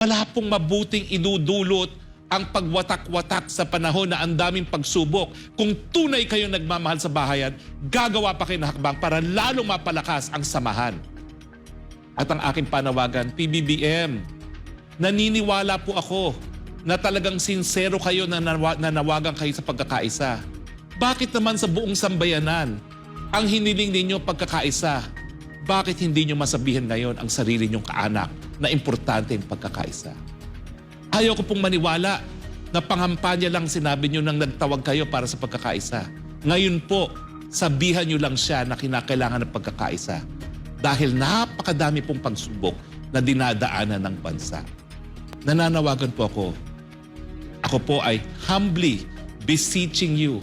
Wala pong mabuting idudulot ang pagwatak-watak sa panahon na ang daming pagsubok. Kung tunay kayo nagmamahal sa bahayan, gagawa pa kayo ng hakbang para lalong mapalakas ang samahan. At ang aking panawagan, PBBM, naniniwala po ako na talagang sincero kayo na nawa- nanawagan kayo sa pagkakaisa. Bakit naman sa buong sambayanan ang hiniling ninyo pagkakaisa? Bakit hindi nyo masabihin ngayon ang sarili nyong kaanak na importante ang pagkakaisa? Ayaw ko pong maniwala na pangampanya lang sinabi nyo nang nagtawag kayo para sa pagkakaisa. Ngayon po, sabihan nyo lang siya na kinakailangan ng pagkakaisa. Dahil napakadami pong pagsubok na dinadaanan ng bansa. Nananawagan po ako. Ako po ay humbly beseeching you.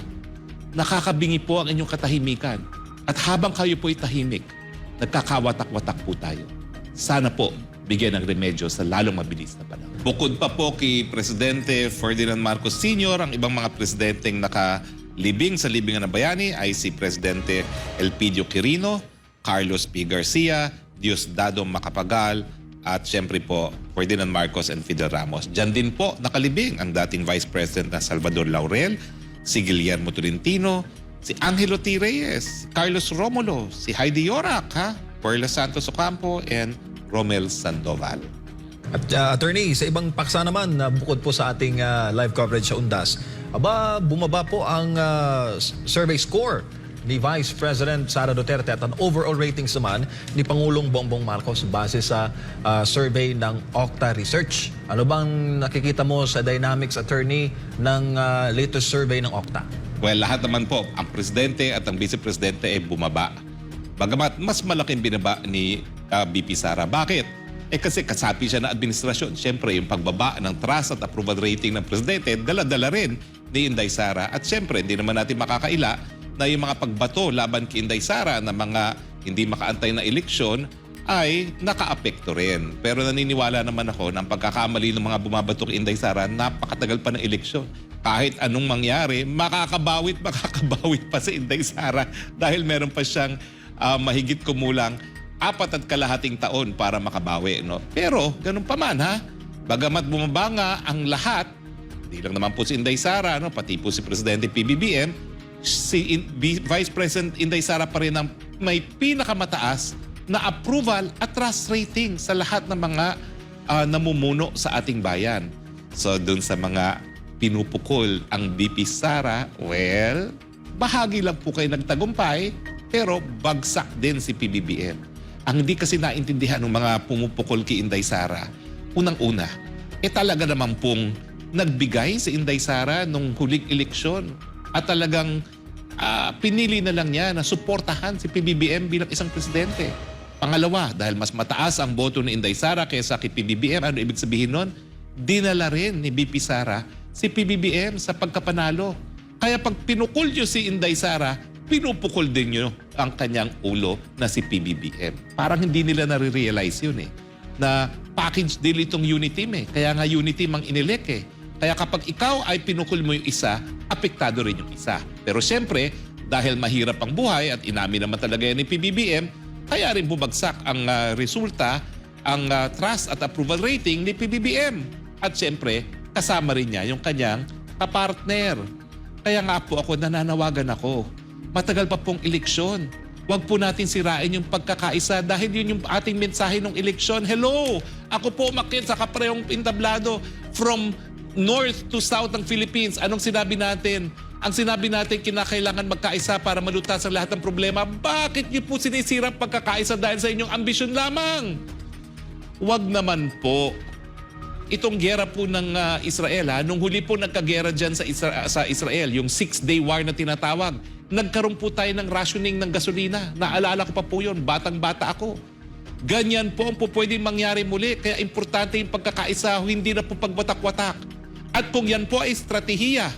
Nakakabingi po ang inyong katahimikan. At habang kayo po ay tahimik, nagkakawatak-watak po tayo. Sana po bigyan ng remedyo sa lalong mabilis na panahon. Bukod pa po kay Presidente Ferdinand Marcos Sr., ang ibang mga presidenteng nakalibing sa libingan ng bayani ay si Presidente Elpidio Quirino, Carlos P. Garcia, Diosdado Macapagal, at siyempre po Ferdinand Marcos and Fidel Ramos. Diyan din po nakalibing ang dating Vice President na Salvador Laurel, si Guillermo Tolentino, si Angelo T. Reyes, Carlos Romulo, si Heidi Yorak, ha? Perla Santos Ocampo, and Romel Sandoval. At uh, attorney, sa ibang paksa naman na bukod po sa ating uh, live coverage sa Undas, aba bumaba po ang uh, survey score ni Vice President Sara Duterte at ang overall ratings naman ni Pangulong Bongbong Marcos base sa uh, survey ng Okta Research. Ano bang nakikita mo sa dynamics attorney ng uh, latest survey ng Okta? Well, lahat naman po, ang presidente at ang vice-presidente ay bumaba. Bagamat mas malaking binaba ni ah, BP Sara. Bakit? Eh kasi kasapi siya ng administrasyon. Siyempre, yung pagbaba ng trust at approval rating ng presidente, dala-dala rin ni Inday Sara. At siyempre, hindi naman natin makakaila na yung mga pagbato laban kay Inday Sara na mga hindi makaantay na eleksyon ay nakaapekto rin. Pero naniniwala naman ako na pagkakamali ng mga bumabato kay Inday Sara, napakatagal pa ng eleksyon. Kahit anong mangyari, makakabawit, makakabawit pa si Inday Sara dahil meron pa siyang ah, mahigit kumulang apat at kalahating taon para makabawi. No? Pero, ganun pa man ha, bagamat bumaba nga ang lahat, hindi lang naman po si Inday Sara, no? pati po si Presidente PBBM, si In- B- Vice President Inday Sara pa rin ang may pinakamataas na approval at trust rating sa lahat ng mga ah, namumuno sa ating bayan. So dun sa mga pinupukol ang BP Sara, well, bahagi lang po kayo nagtagumpay, pero bagsak din si PBBM. Ang hindi kasi naintindihan ng mga pumupukol kay Inday Sara, unang-una, eh talaga naman pong nagbigay si Inday Sara nung huling eleksyon at talagang ah, pinili na lang niya na suportahan si PBBM bilang isang presidente. Pangalawa, dahil mas mataas ang boto ni Inday Sara kaysa kay PBBM, ano ibig sabihin nun? Dinala rin ni BP Sara si PBBM sa pagkapanalo. Kaya pag pinukul niyo si Inday Sara, pinupukol din niyo ang kanyang ulo na si PBBM. Parang hindi nila nare-realize yun eh. Na package deal itong Uniteam eh. Kaya nga Uniteam ang inilek eh. Kaya kapag ikaw ay pinukul mo yung isa, apektado rin yung isa. Pero siyempre, dahil mahirap ang buhay at inamin naman talaga yan ni PBBM, kaya rin bumagsak ang ah, resulta, ang ah, trust at approval rating ni PBBM. At siyempre, kasama rin niya yung kanyang kapartner. Kaya nga po ako nananawagan ako. Matagal pa pong eleksyon. Huwag po natin sirain yung pagkakaisa dahil yun yung ating mensahe ng eleksyon. Hello! Ako po umakit sa kaprehong entablado from north to south ng Philippines. Anong sinabi natin? Ang sinabi natin, kinakailangan magkaisa para malutas ang lahat ng problema. Bakit niyo po sinisira pagkakaisa dahil sa inyong ambisyon lamang? Huwag naman po. Itong gera po ng ah, Israel, ha, nung huli po nagkagera dyan sa, Isra- sa Israel, yung six-day war na tinatawag, nagkaroon po tayo ng rationing ng gasolina. Naalala ko pa po yun, batang-bata ako. Ganyan po ang po pwedeng mangyari muli. Kaya importante yung pagkakaisa, hindi na po pagwatak-watak. At kung yan po ay estratehiya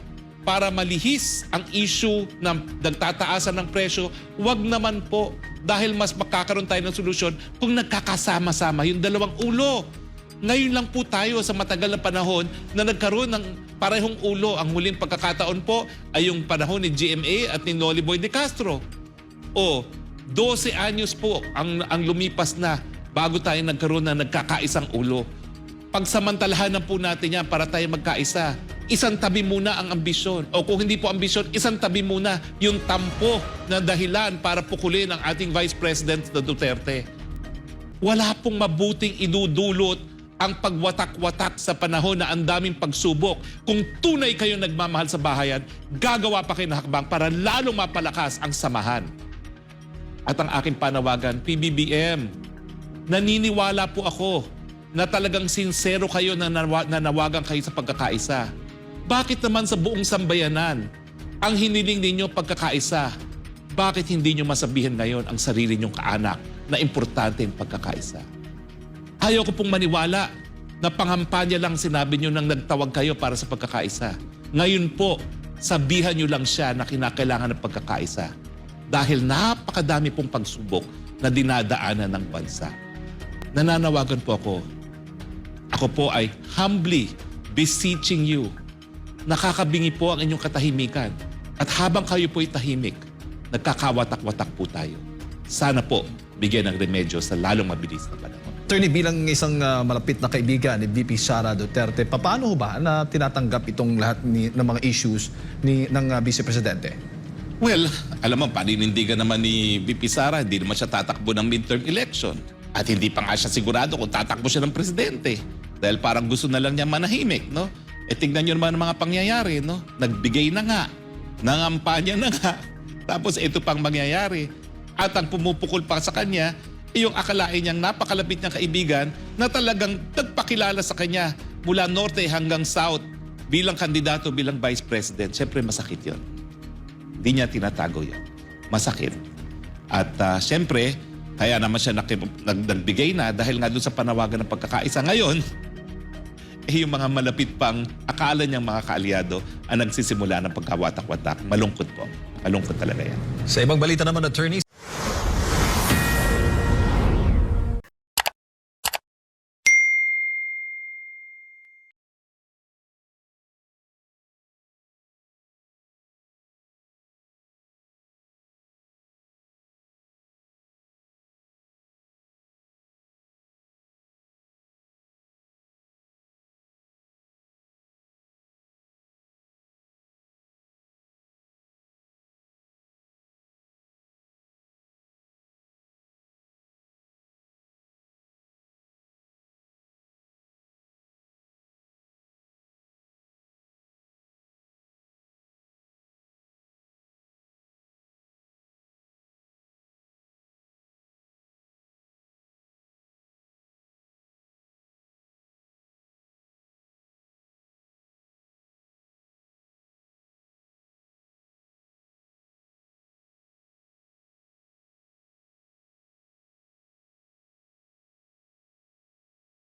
para malihis ang issue ng nagtataasan ng presyo, wag naman po dahil mas makakaroon tayo ng solusyon kung nagkakasama-sama yung dalawang ulo. Ngayon lang po tayo sa matagal na panahon na nagkaroon ng parehong ulo. Ang huling pagkakataon po ay yung panahon ni GMA at ni Noli Boy de Castro. O, 12 anyos po ang, ang lumipas na bago tayo nagkaroon na nagkakaisang ulo. pagsamantalahan na po natin yan para tayo magkaisa. Isang tabi muna ang ambisyon. O kung hindi po ambisyon, isang tabi muna yung tampo na dahilan para pukulin ang ating Vice President na Duterte. Wala pong mabuting idudulot ang pagwatak-watak sa panahon na ang daming pagsubok. Kung tunay kayo nagmamahal sa bahayan, gagawa pa kayo ng hakbang para lalong mapalakas ang samahan. At ang aking panawagan, PBBM, naniniwala po ako na talagang sincero kayo na nawa- nanawagan kayo sa pagkakaisa. Bakit naman sa buong sambayanan ang hiniling ninyo pagkakaisa? Bakit hindi nyo masabihin ngayon ang sarili nyong kaanak na importante ang pagkakaisa? Ayaw ko pong maniwala na pangampanya lang sinabi nyo nang nagtawag kayo para sa pagkakaisa. Ngayon po, sabihan nyo lang siya na kinakailangan ng pagkakaisa. Dahil napakadami pong pagsubok na dinadaanan ng bansa. Nananawagan po ako. Ako po ay humbly beseeching you. Nakakabingi po ang inyong katahimikan. At habang kayo po'y tahimik, nagkakawatak-watak po tayo. Sana po bigyan ng remedyo sa lalong mabilis na panahon. Attorney, bilang isang ah, malapit na kaibigan ni VP Sara Duterte, paano ba na tinatanggap itong lahat ni, ng mga issues ni, ng ah, Vice Presidente? Well, alam mo, paninindigan naman ni VP Sara, hindi naman siya tatakbo ng midterm election. At hindi pa nga siya sigurado kung tatakbo siya ng presidente. Dahil parang gusto na lang niya manahimik, no? E tingnan niyo naman ang mga pangyayari, no? Nagbigay na nga, nangampanya na nga. Tapos ito pang mangyayari. At ang pumupukol pa sa kanya, yung akalain niyang napakalapit niyang kaibigan na talagang nagpakilala sa kanya mula norte hanggang south bilang kandidato, bilang vice president. Siyempre masakit yon. Hindi niya tinatago yun. Masakit. At ah, siyempre, kaya naman siya nakip- nag- nagbigay na dahil nga doon sa panawagan ng pagkakaisa. Ngayon, eh yung mga malapit pang akala niyang mga kaalyado ang nagsisimula ng pagkawatak-watak. Malungkot po. Malungkot talaga yan. Sa ibang balita naman, attorney,